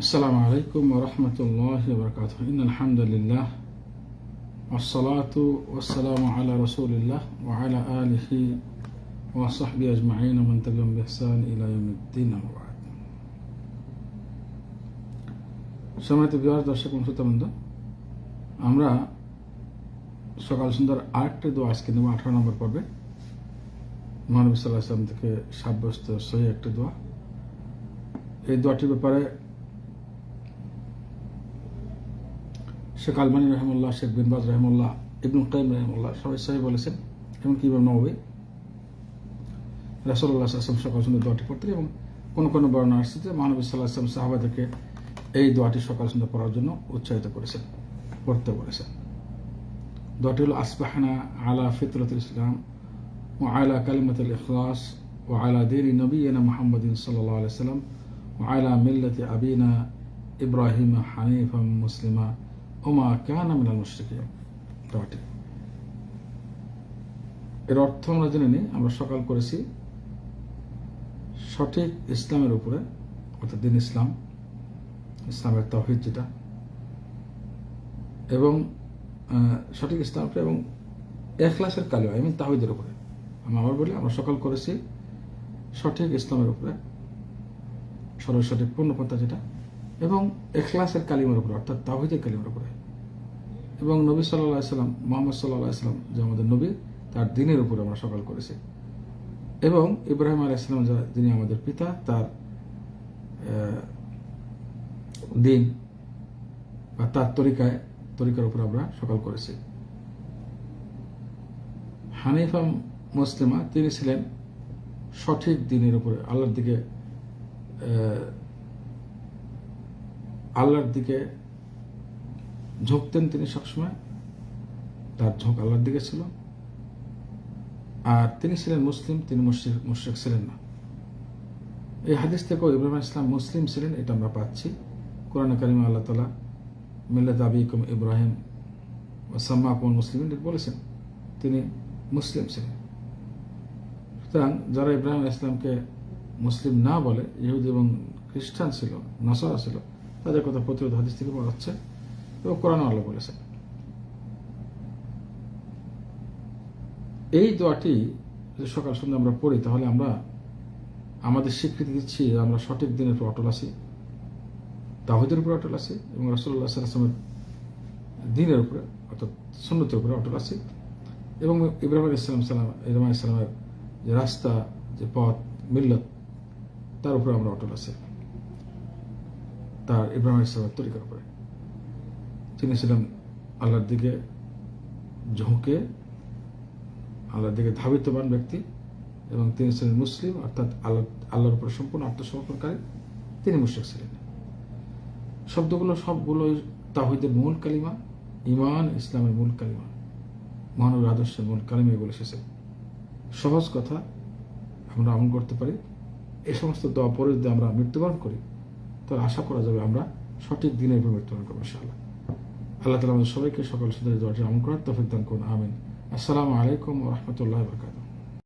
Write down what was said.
السلام عليكم ورحمة الله وبركاته إن الحمد لله والصلاة والسلام على رسول الله وعلى آله وصحبه أجمعين ومن تبعهم بإحسان إلى يوم الدين أما بعد সম্মানিত বিহার দর্শক এবং শ্রোতাবৃন্দ আমরা সকাল সুন্দর আরেকটি দোয়া আজকে নেব আঠারো নম্বর পর্বে মহানবী সাল্লাহ আসলাম থেকে সাব্যস্ত সহি একটি দোয়া এই দোয়াটির ব্যাপারে শেখ আলমানি রহমুল্লাহ শেখ বিনবাজ রহমুল্লাহ ইবনুল কাইম রহমুল্লাহ সবাই সহি বলেছেন, এমনকি ইমাম নবী রাসল্লাহ আসলাম সকাল সুন্দর দোয়াটি পড়তেন এবং কোনো কোনো বর্ণনা আসছে মহানবী সাল্লাহ আসলাম এই দোয়াটি সকাল সুন্দর পড়ার জন্য উৎসাহিত করেছেন, পড়তে বলেছেন। দোয়াটি হল, আসবাহানা আলা ফিতরতুল ইসলাম ও আলা কালিমাতুল ইখলাস ও আলা দিন নবীনা মোহাম্মদিন সাল্লাহ আলাইসাল্লাম ও আলা মিল্লতি আবিনা ইব্রাহিম হানিফা মুসলিমা। ওমা কান মিনাল মুশরিকি দোয়াটি এর অর্থ আমরা জেনে নিই, আমরা সকাল করেছি সঠিক ইসলামের উপরে, অর্থাৎ দিন ইসলাম, ইসলামের তহিদ যেটা, এবং সঠিক ইসলাম এবং এখলাসের কালিমা আই মিন তাহিদের উপরে। আমি আবার বলি, আমরা সকাল করেছি সঠিক ইসলামের উপরে সরল সঠিক পূর্ণপন্থা যেটা এবং এখলাসের কালিমার উপরে, অর্থাৎ তাহিদের কালিমার উপরে। এবং নবী সাল্লাহ সাল্লাম, মোহাম্মদ সাল্লাহ সাল্লাম যে আমাদের নবী, তার দিনের উপরে আমরা সকাল করেছি। এবং ইব্রাহিম আলাইসালাম যা, যিনি আমাদের পিতা, তার দিন বা তার তরিকায়, তরিকার উপর আমরা সকাল করেছি। হানিফা মুসলিমা, তিনি ছিলেন সঠিক দিনের উপরে, আল্লাহর দিকে আল্লাহর দিকে ঝুঁকতেন তিনি সবসময়। তার ঝোঁক আল্লাহর দিকে ছিল। আর তিনি ছিলেন মুসলিম, তিনি মুশ্রিক ছিলেন না। এই হাদিস থেকেও ইব্রাহিম ইসলাম মুসলিম ছিলেন, এটা আমরা পাচ্ছি। কোরআন করিম আল্লাহ তালা মিল্লাত আবিকুম ইব্রাহিম সাম্মা কুমন মুসলিম বলেছেন, তিনি মুসলিম ছিলেন। সুতরাং যারা ইব্রাহিম ইসলামকে মুসলিম না বলে, ইহুদি এবং খ্রিস্টান ছিল, নসরা ছিল তাদের কথা প্রতিরোধ হাদিস থেকে বলা হচ্ছে এবং কোরআন আল্লাহ বলেছেন। এই দোয়াটি যদি সকাল সন্ধ্যা আমরা পড়ি, তাহলে আমরা আমাদের স্বীকৃতি দিচ্ছি, আমরা সঠিক দিনের উপর অটল আছি তাহিদের উপরে অটল আছি এবং রসল্লাহ সাল্লামের দিনের উপরে, অর্থাৎ সুন্নতের উপরে অটল আছি এবং ইব্রাহিম ইসলাম সালাম ইব্রাহিম ইসলামের যে রাস্তা, যে পথ, মিল্লত, তার উপরে আমরা অটল আছি। তার ইব্রাহিম ইসলামের তরিকার উপরে তিনি ছিলেন আল্লাহর দিকে ঝুঁকে, আল্লাহর দিকে ধাবিতবান ব্যক্তি এবং তিনি ছিলেন মুসলিম, অর্থাৎ আল্লাহ, আল্লাহর উপরে সম্পূর্ণ আত্মসমর্পণকারী। তিনি মুশ্রিক ছিলেন। শব্দগুলো সবগুলো তাহিদের মূল কালিমা ইমান ইসলামের মূল কালিমা। মহানবীর আদর্শের মূল কালিমা এগুলো এসেছে। সহজ কথা আমরা আমল করতে পারি। এ সমস্ত দোয়া পরে যদি আমরা মৃত্যুবরণ করি। তাহলে আশা করা যাবে আমরা সঠিক দিনের মৃত্যুবরণ করব, ইনশাআল্লাহ। আল্লাহ তালা আমাদের সবাইকে সকাল সুন্দর দরজা আমন করার তফিক দান করুন, আমিন। আসসালামু আলাইকুম রহমতুল্লাহ বরকাত